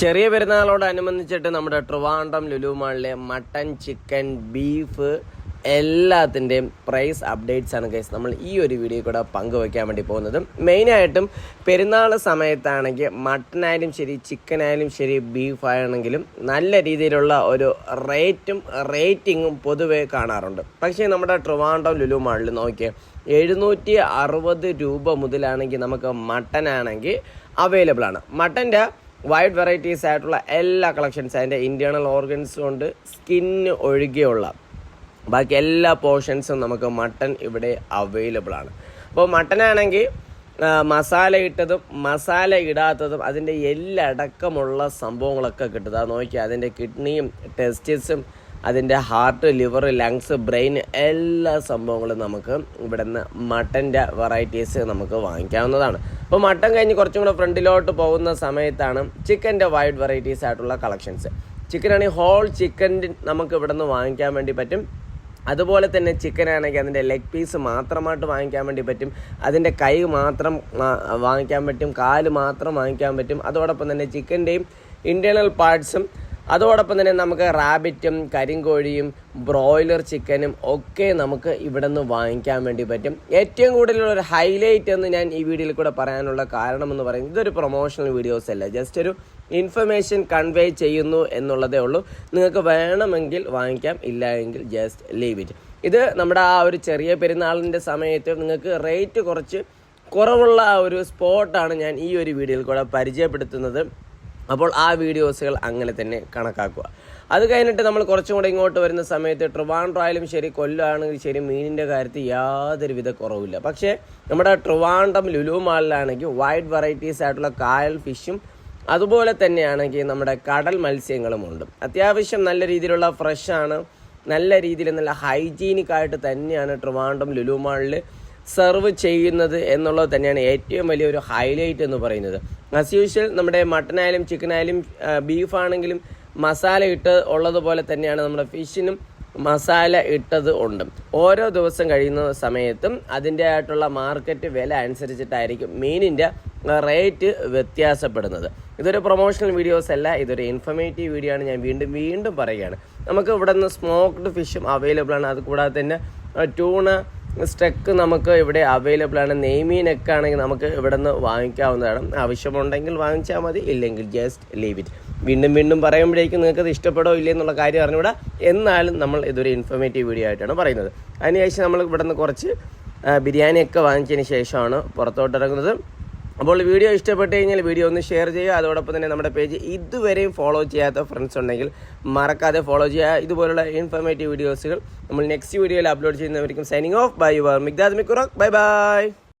ചെറിയ പെരുന്നാളോടനുബന്ധിച്ചിട്ട് നമ്മുടെ ട്രിവാൻഡ്രം ലുലുമാളിലെ മട്ടൻ ചിക്കൻ ബീഫ് എല്ലാത്തിന്റെയും പ്രൈസ് അപ്ഡേറ്റ്സ് ആണ് കേസ് നമ്മൾ ഈ ഒരു വീഡിയോ കൂടെ പങ്കുവയ്ക്കാൻ വേണ്ടി പോകുന്നത്. മെയിനായിട്ടും പെരുന്നാൾ സമയത്താണെങ്കിൽ മട്ടനായാലും ശരി ചിക്കനായാലും ശരി ബീഫ് ആണെങ്കിലും നല്ല രീതിയിലുള്ള ഒരു റേറ്റും റേറ്റിങ്ങും പൊതുവേ കാണാറുണ്ട്. പക്ഷേ നമ്മുടെ ട്രിവാൻഡ്രം ലുലു മാളിൽ നോക്കിയേ എഴുന്നൂറ്റി അറുപത് രൂപ മുതലാണെങ്കിൽ നമുക്ക് മട്ടനാണെങ്കിൽ അവൈലബിൾ ആണ്. മട്ടന്റെ വൈഡ് വെറൈറ്റീസ് ആയിട്ടുള്ള എല്ലാ കളക്ഷൻസ് അതിന്റെ ഇന്റേർണൽ ഓർഗൻസ് കൊണ്ട് സ്കിന്ന് ഒഴികെയുള്ള ബാക്കി എല്ലാ പോർഷൻസും നമുക്ക് മട്ടൺ ഇവിടെ അവൈലബിൾ ആണ്. അപ്പോൾ മട്ടനാണെങ്കിൽ മസാല ഇട്ടതും മസാല ഇടാത്തതും അതിന്റെ എല്ലടക്കമുള്ള സംഭവങ്ങളൊക്കെ കിട്ടും. അത് നോക്കിയാൽ അതിന്റെ കിഡ്നിയും ടെസ്റ്റിസും അതിന്റെ ഹാർട്ട് ലിവർ ലങ്സ് ബ്രെയിൻ എല്ലാ സംഭവങ്ങളും നമുക്ക് ഇവിടെ നിന്ന് മട്ടന്റെ വെറൈറ്റീസ് നമുക്ക് വാങ്ങിക്കാവുന്നതാണ്. അപ്പോൾ മട്ടൻ കഴിഞ്ഞ് കുറച്ചും കൂടെ ഫ്രണ്ടിലോട്ട് പോകുന്ന സമയത്താണ് ചിക്കന്റെ വൈഡ് വെറൈറ്റീസ് ആയിട്ടുള്ള കളക്ഷൻസ് ചിക്കൻ ആണെങ്കിൽ ഹോൾ ചിക്കൻ നമുക്ക് ഇവിടെ നിന്ന് വാങ്ങിക്കാൻ വേണ്ടി പറ്റും. അതുപോലെ തന്നെ ചിക്കൻ ആണെങ്കിൽ അതിന്റെ ലെഗ് പീസ് മാത്രമായിട്ട് വാങ്ങിക്കാൻ വേണ്ടി പറ്റും. അതിന്റെ കൈ മാത്രം വാങ്ങിക്കാൻ പറ്റും. കാൽ മാത്രം വാങ്ങിക്കാൻ പറ്റും. അതോടൊപ്പം തന്നെ ചിക്കന്റെയും ഇന്റേർണൽ പാർട്സും അതോടൊപ്പം തന്നെ നമുക്ക് റാബിറ്റും കരിങ്കോഴിയും ബ്രോയിലർ ചിക്കനും ഒക്കെ നമുക്ക് ഇവിടെ നിന്ന് വാങ്ങിക്കാൻ വേണ്ടി പറ്റും. ഏറ്റവും കൂടുതലുള്ള ഒരു ഹൈലൈറ്റ് എന്ന് ഞാൻ ഈ വീഡിയോയിൽ കൂടെ പറയാനുള്ള കാരണം എന്ന് പറയുന്നത് ഇതൊരു പ്രൊമോഷണൽ വീഡിയോസ് അല്ല. ജസ്റ്റ് ഒരു ഇൻഫർമേഷൻ കൺവേ ചെയ്യുന്നു എന്നുള്ളതേ ഉള്ളൂ. നിങ്ങൾക്ക് വേണമെങ്കിൽ വാങ്ങിക്കാം ഇല്ല എങ്കിൽ ജസ്റ്റ് ലീവ് ഇറ്റ്. ഇത് നമ്മുടെ ആ ഒരു ചെറിയ പെരുന്നാളിന്റെ സമയത്ത് നിങ്ങൾക്ക് റേറ്റ് കുറച്ച് കുറവുള്ള ആ ഒരു സ്പോട്ടാണ് ഞാൻ ഈ ഒരു വീഡിയോയിൽ കൂടെ പരിചയപ്പെടുത്തുന്നത്. അപ്പോൾ ആ വീഡിയോസുകൾ അങ്ങനെ തന്നെ കണക്കാക്കുക. അത് കഴിഞ്ഞിട്ട് നമ്മൾ കുറച്ചും കൂടെ ഇങ്ങോട്ട് വരുന്ന സമയത്ത് ട്രിവാൻഡ്രായാലും ശരി കൊല്ലമാണെങ്കിലും ശരി മീനിന്റെ കാര്യത്തിൽ യാതൊരുവിധ കുറവില്ല. പക്ഷേ നമ്മുടെ ട്രിവാൻഡം ലുലു മാളിലാണെങ്കിൽ വൈഡ് വെറൈറ്റീസ് ആയിട്ടുള്ള കായൽ ഫിഷും അതുപോലെ തന്നെയാണെങ്കിൽ നമ്മുടെ കടൽ മത്സ്യങ്ങളും ഉണ്ട്. അത്യാവശ്യം നല്ല രീതിയിലുള്ള ഫ്രഷാണ് നല്ല രീതിയിൽ നല്ല ഹൈജീനിക് ആയിട്ട് തന്നെയാണ് ട്രിവാൻഡം ലുലു മാളിൽ സെർവ് ചെയ്യുന്നത് എന്നുള്ളത് തന്നെയാണ് ഏറ്റവും വലിയൊരു ഹൈലൈറ്റ് എന്ന് പറയുന്നത്. ആസ് യൂഷ്വൽ നമ്മുടെ മട്ടനായാലും ചിക്കനായാലും ബീഫ് ആണെങ്കിലും മസാല ഇട്ട് ഉള്ളതുപോലെ തന്നെയാണ് നമ്മുടെ ഫിഷിനും മസാല ഇട്ടത് ഉണ്ട്. ഓരോ ദിവസം കഴിയുന്ന സമയത്തും അതിന്റെ ആയിട്ടുള്ള മാർക്കറ്റ് വില അനുസരിച്ചിട്ടായിരിക്കും മീനിന്റെ റേറ്റ് വ്യത്യാസപ്പെടുന്നത്. ഇതൊരു പ്രൊമോഷണൽ വീഡിയോസ് അല്ല ഇതൊരു ഇൻഫർമേറ്റീവ് വീഡിയോ ആണ്. ഞാൻ വീണ്ടും വീണ്ടും പറയുകയാണ്. നമുക്ക് ഇവിടെ നിന്ന് സ്മോക്ക്ഡ് ഫിഷും അവൈലബിൾ ആണ്. അത് കൂടാതെ തന്നെ ട്യൂണ സ്റ്റക്ക് നമുക്ക് ഇവിടെ അവൈലബിൾ ആണ്. നെക്ക് ആണെങ്കിൽ നമുക്ക് ഇവിടെ നിന്ന് വാങ്ങിക്കാവുന്നതാണ്. ആവശ്യമുണ്ടെങ്കിൽ വാങ്ങിച്ചാൽ മതി ഇല്ലെങ്കിൽ ജസ്റ്റ് ലീവ് ഇറ്റ് വീണ്ടും വീണ്ടും പറയുമ്പോഴേക്കും നിങ്ങൾക്ക് അത് ഇഷ്ടപ്പെടോ ഇല്ലേ എന്നുള്ള കാര്യം അറിഞ്ഞുകൂടാ. എന്നാലും നമ്മൾ ഇതൊരു ഇൻഫോർമേറ്റീവ് വീഡിയോ ആയിട്ടാണ് പറയുന്നത്. അതിനുശേഷം നമ്മൾ ഇവിടെ നിന്ന് കുറച്ച് ബിരിയാണിയൊക്കെ വാങ്ങിച്ചതിന് ശേഷമാണ് പുറത്തോട്ട് ഇറങ്ങുന്നത്. അപ്പോൾ വീഡിയോ ഇഷ്ടപ്പെട്ട് കഴിഞ്ഞാൽ വീഡിയോ ഒന്ന് ഷെയർ ചെയ്യുക. അതോടൊപ്പം തന്നെ നമ്മുടെ പേജ് ഇതുവരെയും ഫോളോ ചെയ്യാത്ത ഫ്രണ്ട്സ് ഉണ്ടെങ്കിൽ മറക്കാതെ ഫോളോ ചെയ്യുക. ഇതുപോലുള്ള ഇൻഫോർമേറ്റീവ് വീഡിയോസുകൾ നമ്മൾ നെക്സ്റ്റ് വീഡിയോയിൽ അപ്ലോഡ് ചെയ്യുന്നവർക്കും signing off by your Migdad മിക്കുറോക്ക് bye by